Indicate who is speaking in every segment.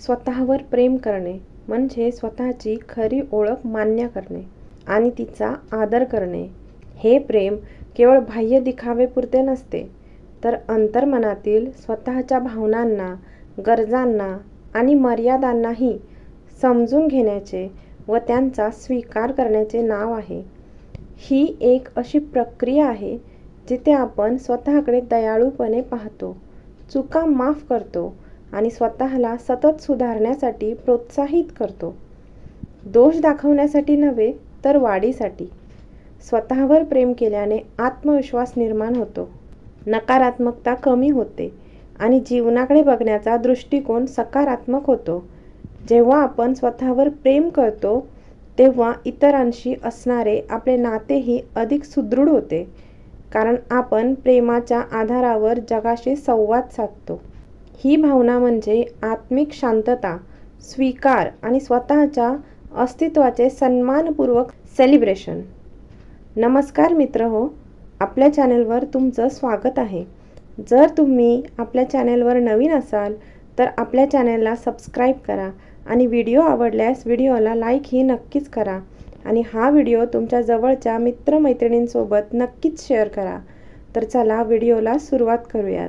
Speaker 1: स्वतःवर प्रेम करणे म्हणजे स्वतःची खरी ओळख मान्य करणे आणि तिचा आदर करणे. हे प्रेम केवळ बाह्य दिखावेपुरते नसते तर अंतर्मनातील स्वतःच्या भावनांना गरजांना आणि मर्यादांनाही समजून घेण्याचे व त्यांचा स्वीकार करण्याचे नाव आहे. ही एक अशी प्रक्रिया आहे जिथे आपण स्वतःकडे दयाळूपणे पाहतो चुका माफ करतो आणि स्वतःला सतत सुधारण्यासाठी प्रोत्साहित करतो. दोष दाखवण्यासाठी नव्हे तर वाढीसाठी. स्वतःवर प्रेम केल्याने आत्मविश्वास निर्माण होतो. नकारात्मकता कमी होते आणि जीवनाकडे बघण्याचा दृष्टिकोन सकारात्मक होतो. जेव्हा आपण स्वतःवर प्रेम करतो तेव्हा इतरांशी असणारे आपले नातेही अधिक सुदृढ होते कारण आपण प्रेमाच्या आधारावर जगाशी संवाद साधतो. ही भावना म्हणजे आत्मिक शांतता स्वीकार आणि स्वतःच्या अस्तित्वाचे सन्मानपूर्वक सेलिब्रेशन नमस्कार मित्र हो आपल्या चॅनलवर तुमचं स्वागत आहे. जर तुम्ही आपल्या चॅनलवर नवीन असाल तर आपल्या चॅनलला सबस्क्राईब करा आणि व्हिडिओ आवडल्यास व्हिडिओला लाईकही नक्कीच करा आणि हा व्हिडिओ तुमच्या जवळच्या मित्रमैत्रिणींसोबत नक्कीच शेअर करा. तर चला व्हिडिओला सुरुवात करूयात.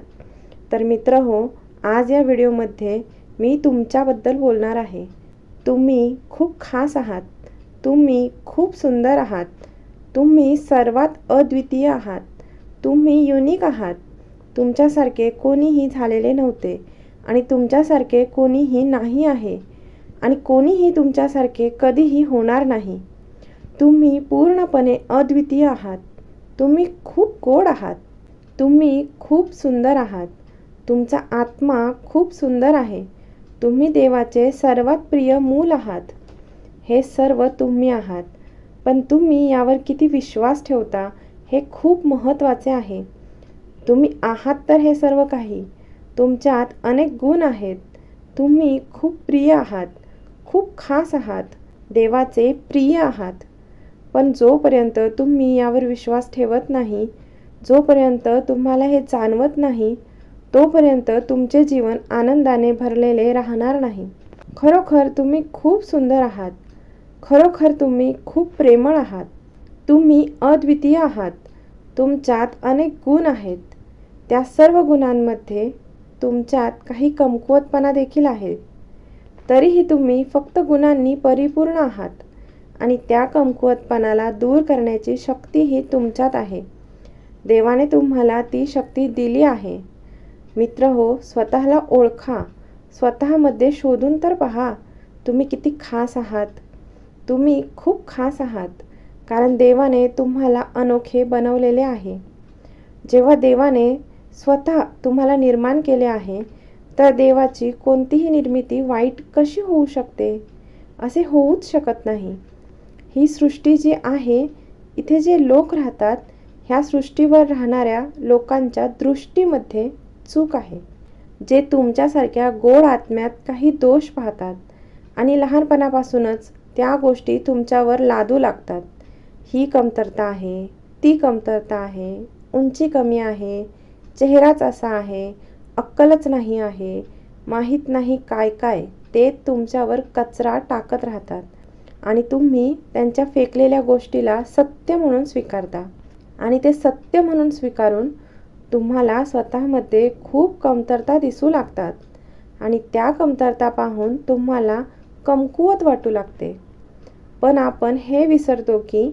Speaker 1: तर मित्र हो आज या व्हिडिओमध्ये मी तुमच्याबद्दल बोलणार आहे. तुम्ही खूप खास आहात. तुम्ही खूप सुंदर आहात. तुम्ही सर्वात अद्वितीय आहात. तुम्ही युनिक आहात. तुमच्यासारखे कोणीही झालेले नव्हते आणि तुमच्यासारखे कोणीही नाही आहे आणि कोणीही तुमच्यासारखे कधीही होणार नाही. तुम्ही पूर्णपणे अद्वितीय आहात. तुम्ही खूप गोड आहात. तुम्ही खूप सुंदर आहात. तुमचा आत्मा खूप सुंदर आहे. तुम्ही देवाचे सर्वात प्रिय मूल आहात. हे सर्व तुम्ही आहात. पण तुम्ही यावर किती विश्वास ठेवता हे खूप महत्त्वाचे आहे. तुम्ही आहात तर हे सर्व काही. तुमच्यात अनेक गुण आहेत. तुम्ही खूप प्रिय आहात. खूप खास आहात. देवाचे प्रिय आहात. पण जोपर्यंत तुम्ही यावर विश्वास ठेवत नाही जोपर्यंत तुम्हाला हे जाणवत नाही तोपर्यंत तुमचे जीवन आनंदाने भरलेले राहणार नाही. खरोखर तुम्ही खूप सुंदर आहात. खरोखर तुम्ही खूप प्रेमळ आहात. तुम्ही अद्वितीय आहात. तुमच्यात अनेक गुण आहेत. त्या सर्व गुणांमध्ये तुमच्यात काही कमकुवतपणा देखील आहे. तरीही तुम्ही फक्त गुणांनी परिपूर्ण आहात आणि त्या कमकुवतपणाला दूर करण्याची शक्तीही तुमच्यात आहे. देवाने तुम्हाला ती शक्ती दिली आहे. मित्र हो स्वतःला ओळखा. स्वतःमध्ये शोधून तर पहा तुम्ही किती खास आहात. तुम्ही खूप खास आहात कारण देवाने तुम्हाला अनोखे बनवलेले आहे. जेव्हा देवाने स्वतः तुम्हाला निर्माण केले आहे तर देवाची कोणतीही निर्मिती वाईट कशी होऊ शकते असे होऊच शकत नाही. ही सृष्टी जी आहे इथे जे लोक राहतात ह्या सृष्टीवर राहणाऱ्या लोकांच्या दृष्टीमध्ये चूक आहे जे तुमच्यासारख्या गोड आत्म्यात काही दोष पाहतात आणि लहानपणापासूनच त्या गोष्टी तुमच्यावर लादू लागतात. ही कमतरता आहे ती कमतरता आहे उंची कमी आहे चेहराच असा आहे अक्कलच नाही आहे माहीत नाही काय काय ते तुमच्यावर कचरा टाकत राहतात आणि तुम्ही त्यांच्या फेकलेल्या गोष्टीला सत्य म्हणून स्वीकारता आणि ते सत्य म्हणून स्वीकारून तुम्हाला स्वतःमध्ये खूप कमतरता दिसू लागतात. आणि त्या कमतरता पाहून तुम्हाला कमकुवत वाटू लागते. पण आपण हे विसरतो की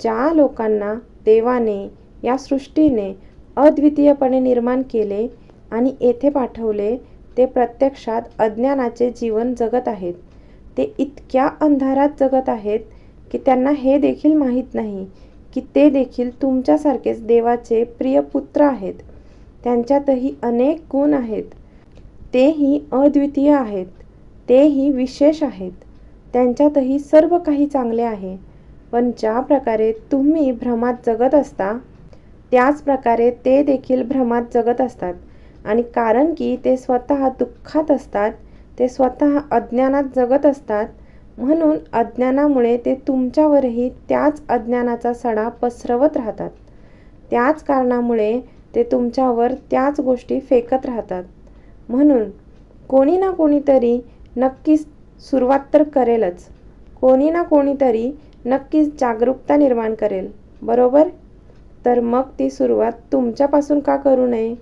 Speaker 1: ज्या लोकांना देवाने या सृष्टीने अद्वितीयपणे निर्माण केले आणि येथे पाठवले ते प्रत्यक्षात अज्ञानाचे जीवन जगत आहेत. ते इतक्या अंधारात जगत आहेत की त्यांना हे देखील माहीत नाही की ते देखील तुमच्यासारखेच देवाचे प्रिय पुत्र आहेत. त्यांच्यातही अनेक गुण आहेत. तेही अद्वितीय आहेत. तेही विशेष आहेत. त्यांच्यातही सर्व काही चांगले आहे. पण ज्या प्रकारे तुम्ही भ्रमात जगत असता त्याच प्रकारे ते देखील भ्रमात जगत असतात. आणि कारण की ते स्वतः दुःखात असतात ते स्वतः अज्ञानात जगत असतात म्हणून अज्ञानामुळे ते तुमच्यावरही त्याच अज्ञानाचा सडा पसरवत राहतात. त्याच कारणामुळे ते तुमच्यावर त्याच गोष्टी फेकत राहतात. म्हणून कोणी ना कोणीतरी नक्कीच सुरुवात तर करेलच. कोणी ना कोणीतरी नक्कीच जागरूकता निर्माण करेल. बरोबर? तर मग ती सुरुवात तुमच्यापासून का करू नये?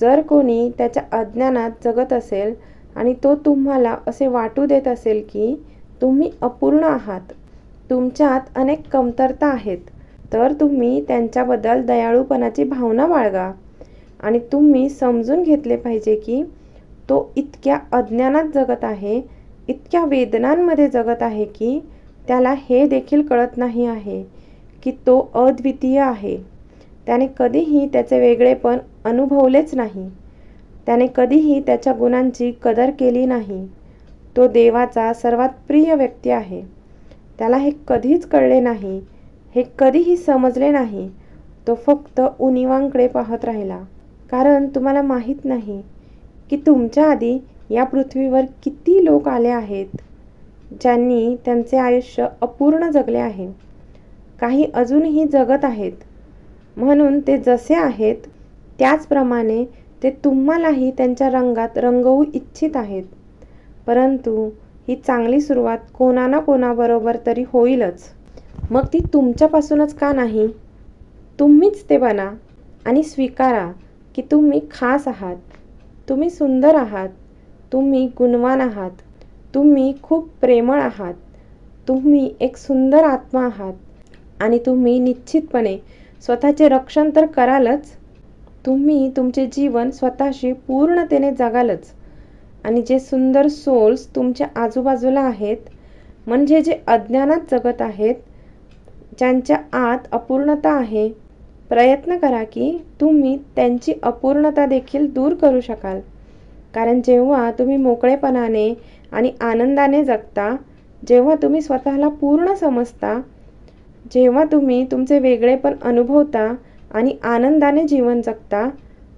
Speaker 1: जर कोणी त्याच्या अज्ञानात जगत असेल आणि तो तुम्हाला असे वाटू देत असेल की तुम्ही अपूर्ण आहात. तुमच्यात अनेक कमतरता आहेत. तर तुम्ही त्यांच्याबद्दल दयाळूपणाची भावना बाळगा. आणि तुम्ही समजून घेतले पाहिजे की तो इतक्या अज्ञानात जगत आहे इतक्या वेदनांमध्ये जगत आहे की त्याला हे देखील कळत नाही आहे की तो अद्वितीय आहे. त्याने कधीही त्याचे वेगळेपण अनुभवलेच नाही. त्याने कधीही त्याच्या गुणांची कदर केली नाही. तो देवाचा सर्वात प्रिय व्यक्ती आहे. त्याला हे कधीच कळले नाही हे कधीही समजले नाही. तो फक्त उनिवांकडे पाहत राहिला. कारण तुम्हाला माहीत नाही की तुमच्या आधी या पृथ्वीवर किती लोक आले आहेत ज्यांनी त्यांचे आयुष्य अपूर्ण जगले आहे. काही अजूनही जगत आहेत. म्हणून ते जसे आहेत त्याचप्रमाणे ते तुम्हालाही त्यांच्या रंगात रंगवू इच्छित आहेत. परंतु ही चांगली सुरुवात कोणा ना कोणाबरोबर तरी होईलच. मग ती तुमच्यापासूनच का नाही? तुम्हीच ते बना आणि स्वीकारा की तुम्ही खास आहात. तुम्ही सुंदर आहात. तुम्ही गुणवान आहात. तुम्ही खूप प्रेमळ आहात. तुम्ही एक सुंदर आत्मा आहात. आणि तुम्ही निश्चितपणे स्वतःचे रक्षण तर करालच. तुम्ही तुमचे जीवन स्वतःशी पूर्णतेने जगालच. आणि जे सुंदर सोल्स तुमच्या आजूबाजूला आहेत म्हणजे जे अज्ञानात जगत आहेत ज्यांच्या आत अपूर्णता आहे प्रयत्न करा की तुम्ही त्यांची अपूर्णता देखील दूर करू शकाल. कारण जेव्हा तुम्ही मोकळेपणाने आणि आनंदाने जगता जेव्हा तुम्ही स्वतःला पूर्ण समजता जेव्हा तुम्ही तुमचे वेगळेपण अनुभवता आणि आनंदाने जीवन जगता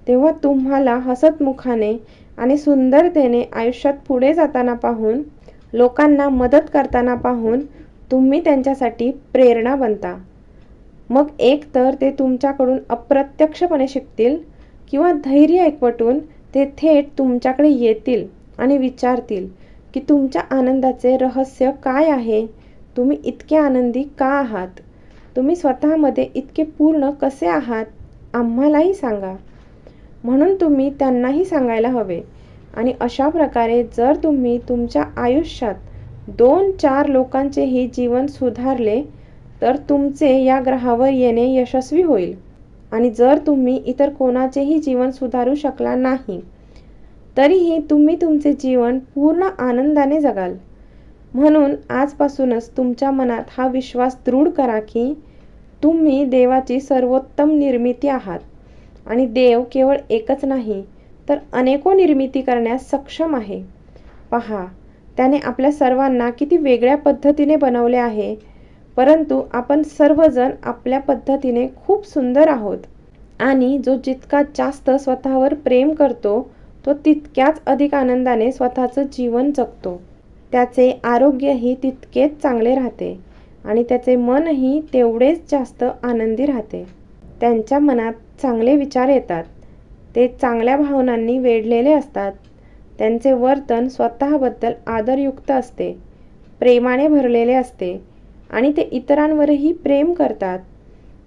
Speaker 1: तेव्हा तुम्हाला हसतमुखाने आणि सुंदरतेने आयुष्यात पुढे जाताना पाहून लोकांना मदत करताना पाहून तुम्ही त्यांच्यासाठी प्रेरणा बनता. मग एक तर ते तुमच्याकडून अप्रत्यक्षपणे शिकतील किंवा धैर्य एकवटून ते थेट तुमच्याकडे येतील आणि विचारतील की तुमच्या आनंदाचे रहस्य काय आहे? तुम्ही इतके आनंदी का आहात? तुम्ही स्वतःमध्ये इतके पूर्ण कसे आहात? आम्हालाही सांगा. म्हणून तुम्ही त्यांनाही सांगायला हवे. आणि अशा प्रकारे जर तुम्ही तुमच्या आयुष्यात दोन चार लोकांचेही जीवन सुधारले तर तुमचे या ग्रहावर येणे यशस्वी होईल. आणि जर तुम्ही इतर कोणाचेही जीवन सुधारू शकला नाही तरीही तुम्ही तुमचे जीवन पूर्ण आनंदाने जगाल. म्हणून आजपासूनच तुमच्या मनात हा विश्वास दृढ करा की तुम्ही देवाची सर्वोत्तम निर्मिती आहात. आणि देव केवळ एकच नाही तर अनेको निर्मिती करण्यास सक्षम आहे. पहा त्याने आपल्या सर्वांना किती वेगळ्या पद्धतीने बनवले आहे परंतु आपण सर्वजण आपल्या पद्धतीने खूप सुंदर आहोत. आणि जो जितका जास्त स्वतःवर प्रेम करतो तो तितक्याच अधिक आनंदाने स्वतःचं जीवन जगतो. त्याचे आरोग्यही तितकेच चांगले राहते आणि त्याचे मनही तेवढेच जास्त आनंदी राहते. त्यांच्या मनात चांगले विचार येतात. ते चांगल्या भावनांनी वेढलेले असतात. त्यांचे वर्तन स्वतःबद्दल आदरयुक्त असते. प्रेमाने भरलेले असते आणि ते इतरांवरही प्रेम करतात.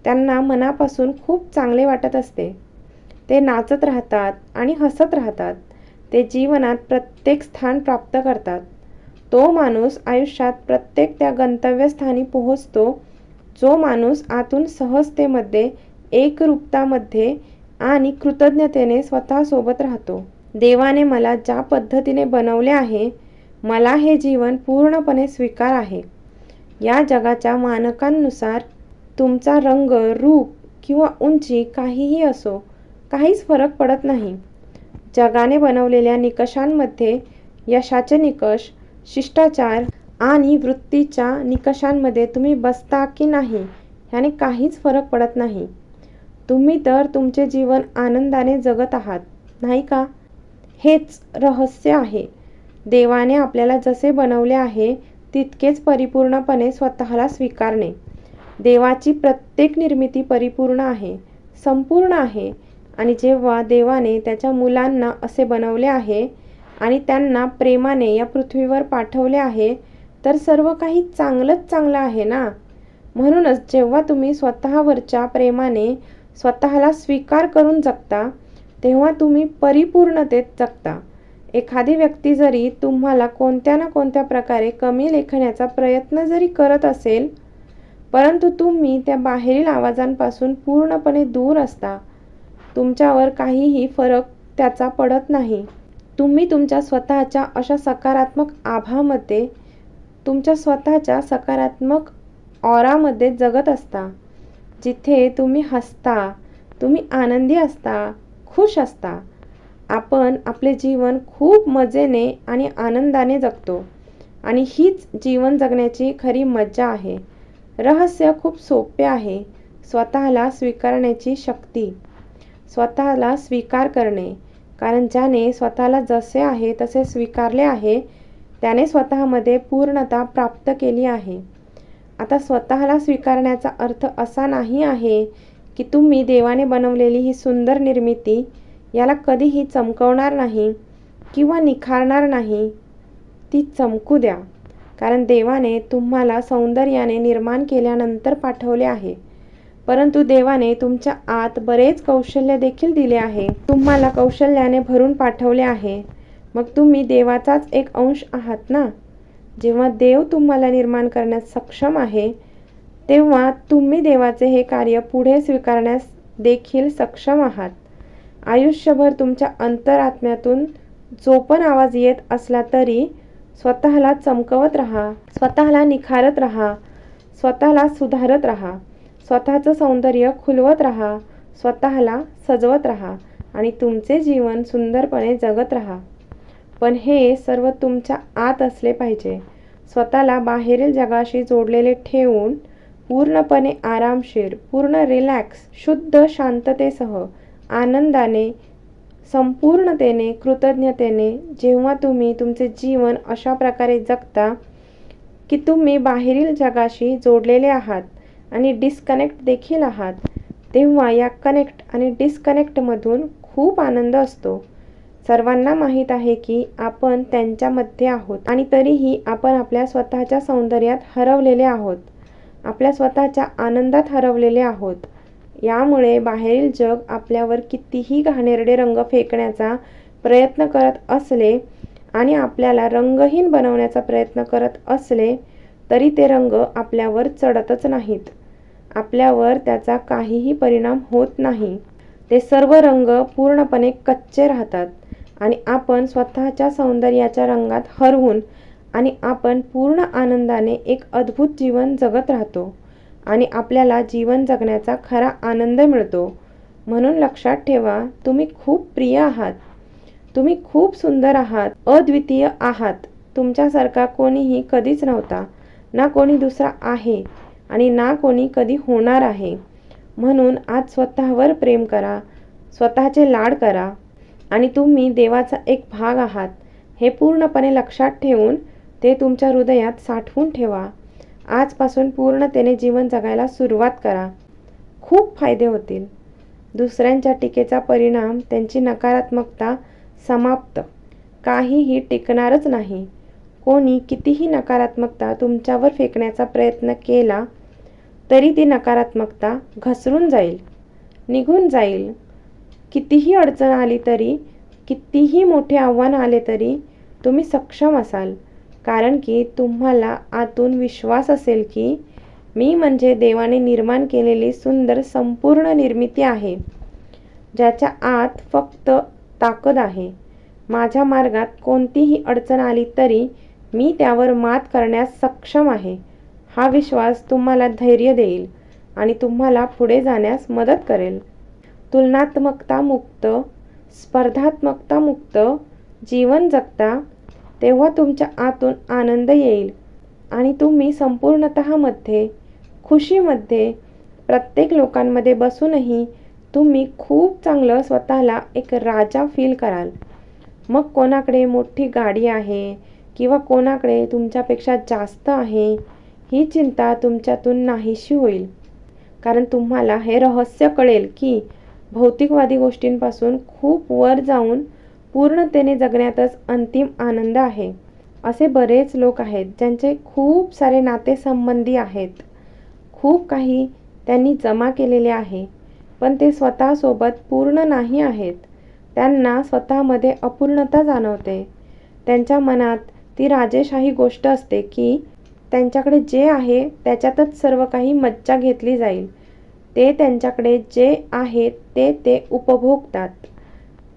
Speaker 1: त्यांना मनापासून खूप चांगले वाटत असते. ते नाचत राहतात आणि हसत राहतात. ते जीवनात प्रत्येक स्थान प्राप्त करतात. तो माणूस आयुष्यात प्रत्येक त्या गंतव्यस्थानी पोहोचतो. जो माणूस आतून सहजतेमध्ये एकरूपतामध्ये आणि कृतज्ञतेने स्वतःसोबत राहतो. देवाने मला ज्या पद्धतीने बनवले आहे मला हे जीवन पूर्णपणे स्वीकार आहे. या जगाच्या मानकांनुसार तुमचा रंग रूप किंवा उंची काहीही असो काहीच फरक पडत नाही. जगाने बनवलेल्या निकषांमध्ये यशाचे निकष शिष्टाचार आणि वृत्तीच्या निकषांमध्ये तुम्ही बसता की नाही ह्याने काहीच फरक पडत नाही. तुम्ही तर तुमचे जीवन आनंदाने जगत आहात नाही का? हेच रहस्य आहे. देवाने आपल्याला जसे बनवले आहे तितकेच परिपूर्णपणे स्वतःला स्वीकारणे. देवाची प्रत्येक निर्मिती परिपूर्ण आहे संपूर्ण आहे. आणि जेव्हा देवाने त्याच्या मुलांना असे बनवले आहे आणि त्यांना प्रेमाने या पृथ्वीवर पाठवले आहे तर सर्व काही चांगलंच चांगलं आहे ना? म्हणूनच जेव्हा तुम्ही स्वतःवरच्या प्रेमाने स्वतःला स्वीकार करून जगता तेव्हा तुम्ही परिपूर्णतेत जगता. एखादी व्यक्ती जरी तुम्हाला कोणत्या ना कोणत्या प्रकारे कमी लेखण्याचा प्रयत्न जरी करत असेल परंतु तुम्ही त्या बाहेरील आवाजांपासून पूर्णपणे दूर असता. तुमच्यावर काहीही फरक त्याचा पडत नाही. तुम्ही तुमच्या स्वतःच्या अशा सकारात्मक आभामध्ये तुमच्या स्वतःच्या सकारात्मक ऑरामध्ये जगत असता. जिथे तुम्ही हसता तुम्ही आनंदी असता खुश असता. आपण आपले जीवन खूप मजेने आणि आनंदाने जगतो. आणि हीच जीवन जगण्याची खरी मज्जा आहे. रहस्य खूप सोपे आहे. स्वतःला स्वीकारण्याची शक्ती. स्वतःला स्वीकार करणे. कारण ज्याने स्वतःला जसे आहे तसे स्वीकारले आहे त्याने स्वतःमध्ये पूर्णता प्राप्त केली आहे. आता स्वतःला स्वीकारण्याचा अर्थ असा नाही आहे की तुम्ही देवाने बनवलेली ही सुंदर निर्मिती याला कधीही चमकवणार नाही किंवा निखारणार नाही. ती चमकू द्या. कारण देवाने तुम्हाला सौंदर्याने निर्माण केल्यानंतर पाठवले आहे. परंतु देवाने तुमच्या आत बरेच कौशल्य देखील दिले आहे. तुम्हाला कौशल्याने भरून पाठवले आहे. मग तुम्ही देवाचाच एक अंश आहात ना? जेव्हा देव तुम्हाला निर्माण करण्यास सक्षम आहे तेव्हा तुम्ही देवाचे हे कार्य पुढे स्वीकारण्यास देखील सक्षम आहात. आयुष्यभर तुमच्या अंतरात्म्यातून जो पण आवाज येत असला तरी स्वतःला चमकवत राहा स्वतःला निखारत राहा स्वतःला सुधारत राहा स्वतःचं सौंदर्य खुलवत राहा स्वतःला सजवत राहा आणि तुमचे जीवन सुंदरपणे जगत राहा. पण हे सर्व तुमच्या आत असले पाहिजे. स्वतःला बाहेरील जगाशी जोडलेले ठेवून पूर्णपणे आरामशीर पूर्ण रिलॅक्स शुद्ध शांततेसह आनंदाने संपूर्णतेने कृतज्ञतेने जेव्हा तुम्ही तुमचे जीवन अशा प्रकारे जगता की तुम्ही बाहेरील जगाशी जोडलेले आहात आणि डिस्कनेक्ट देखील आहात तेव्हा या कनेक्ट आणि डिस्कनेक्टमधून खूप आनंद असतो. सर्वांना माहीत आहे की आपण त्यांच्यामध्ये आहोत आणि तरीही आपण आपल्या स्वतःच्या सौंदर्यात हरवलेले आहोत. आपल्या स्वतःच्या आनंदात हरवलेले आहोत. यामुळे बाहेरील जग आपल्यावर कितीही घाणेरडे रंग फेकण्याचा प्रयत्न करत असले आणि आपल्याला रंगहीन बनवण्याचा प्रयत्न करत असले तरी ते रंग आपल्यावर चढतच नाहीत. आपल्यावर त्याचा काहीही परिणाम होत नाही. ते सर्व रंग पूर्णपणे कच्चे राहतात. आणि आपण स्वतःच्या सौंदर्याच्या रंगात हरवून आणि आपण पूर्ण आनंदाने एक अद्भुत जीवन जगत राहतो आणि आपल्याला जीवन जगण्याचा खरा आनंद मिळतो. म्हणून लक्षात ठेवा तुम्ही खूप प्रिय आहात. तुम्ही खूप सुंदर आहात अद्वितीय आहात. तुमच्यासारखा कोणीही कधीच नव्हता. ना कोणी दुसरा आहे आणि ना कोणी कधी होणार आहे. म्हणून आज स्वतःवर प्रेम करा स्वतःचे लाड करा. आणि तुम्ही देवाचा एक भाग आहात हे पूर्णपणे लक्षात ठेवून ते तुमच्या हृदयात साठवून ठेवा. आजपासून पूर्णतेने जीवन जगायला सुरुवात करा. खूप फायदे होतील. दुसऱ्यांच्या टीकेचा परिणाम त्यांची नकारात्मकता समाप्त. काहीही टिकणारच नाही. कोणी कितीही नकारात्मकता तुमच्यावर फेकण्याचा प्रयत्न केला तरी ती नकारात्मकता घसरून जाईल. निघून जाईल. कितीही अडचण आली तरी कितीही मोठे आव्हान आले तरी तुम्ही सक्षम असाल. कारण की तुम्हाला आतून विश्वास असेल की मी म्हणजे देवाने निर्माण केलेली सुंदर संपूर्ण निर्मिती आहे ज्याच्या आत फक्त ताकद आहे. माझ्या मार्गात कोणतीही अडचण आली तरी मी त्यावर मात करण्यास सक्षम आहे. हा विश्वास तुम्हाला धैर्य देईल आणि तुम्हाला पुढे जाण्यास मदत करेल. तुलनात्मकता मुक्त स्पर्धात्मकता मुक्त जीवन जगता तेव्हा तुमच्या आतून आनंद येईल. आणि तुम्ही संपूर्णत मध्ये खुशीमध्ये प्रत्येक लोकांमध्ये बसूनही तुम्ही खूप चांगलं स्वतःला एक राजा फील कराल. मग कोणाकडे मोठी गाडी आहे किंवा कोणाकडे तुमच्यापेक्षा जास्त आहे ही चिंता तुमच्यातून नाहीशी होईल. कारण तुम्हाला हे रहस्य कळेल की भौतिकवादी गोष्टींपासून खूप वर जाऊन पूर्णतेने जगण्यातच अंतिम आनंद आहे. असे बरेच लोक आहेत ज्यांचे खूप सारे नातेसंबंधी आहेत. खूप काही त्यांनी जमा केलेले आहे पण ते स्वतःसोबत पूर्ण नाही आहेत. त्यांना स्वतःमध्ये अपूर्णता जाणवते. त्यांच्या मनात ती राजेशाही गोष्ट असते की त्यांच्याकडे जे आहे त्याच्यातच सर्व काही मज्जा घेतली जाईल. ते त्यांच्याकडे जे आहे ते ते उपभोगतात.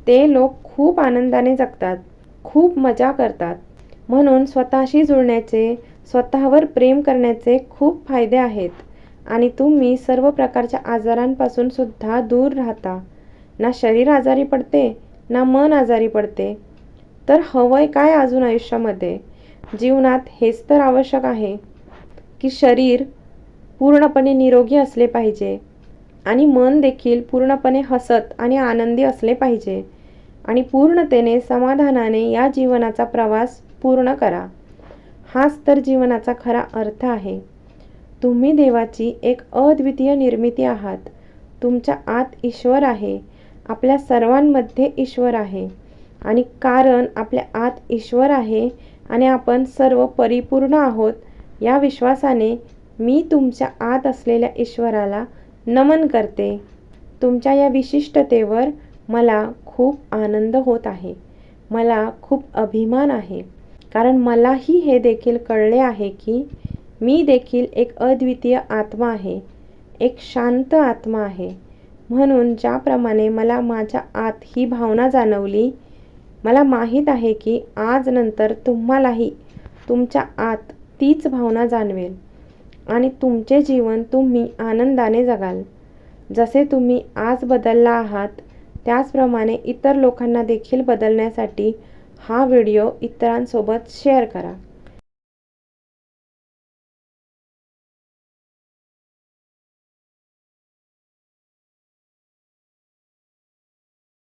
Speaker 1: ते लोक खूप आनंदाने जगतात खूप मजा करतात. म्हणून स्वतःशी जुळण्याचे स्वतःवर प्रेम करण्याचे खूप फायदे आहेत. आणि तुम्ही सर्व प्रकारच्या आजारांपासून सुद्धा दूर राहता. ना शरीर आजारी पडते ना मन आजारी पडते. तर हवंय काय अजून आयुष्यामध्ये? जीवनात हेच तर आवश्यक आहे. की शरीर पूर्णपणे निरोगी असले पाहिजे. आणि मन देखील पूर्णपणे हसत आणि आनंदी असले पाहिजे. आणि पूर्णतेने समाधानाने या जीवनाचा प्रवास पूर्ण करा. हाच तर जीवनाचा खरा अर्थ आहे. तुम्ही देवाची एक अद्वितीय निर्मिती आहात. तुमच्या आत ईश्वर आहे. आपल्या सर्वांमध्ये ईश्वर आहे. आणि कारण आपल्या आत ईश्वर आहे आणि आपण सर्व परिपूर्ण आहोत या विश्वासाने मी तुमच्या आत असलेल्या ईश्वराला नमन करते. तुमच्या या विशिष्टतेवर मला खूप आनंद होत आहे. मला खूप अभिमान आहे. कारण मलाही हे देखील कळले आहे की मी देखील एक अद्वितीय आत्मा आहे. एक शांत आत्मा आहे. म्हणून ज्याप्रमाणे मला माझ्या आत ही भावना जाणवली मला माहीत आहे की आज नंतर तुम्हालाही तुमच्या आत तीच भावना जाणवेल. आणि तुमचे जीवन तुम्ही आनंदाने जगाल. जसे तुम्ही आज बदलला आहात त्याचप्रमाणे इतर लोकांना देखील बदलण्यासाठी हा व्हिडिओ इतरांसोबत शेअर करा.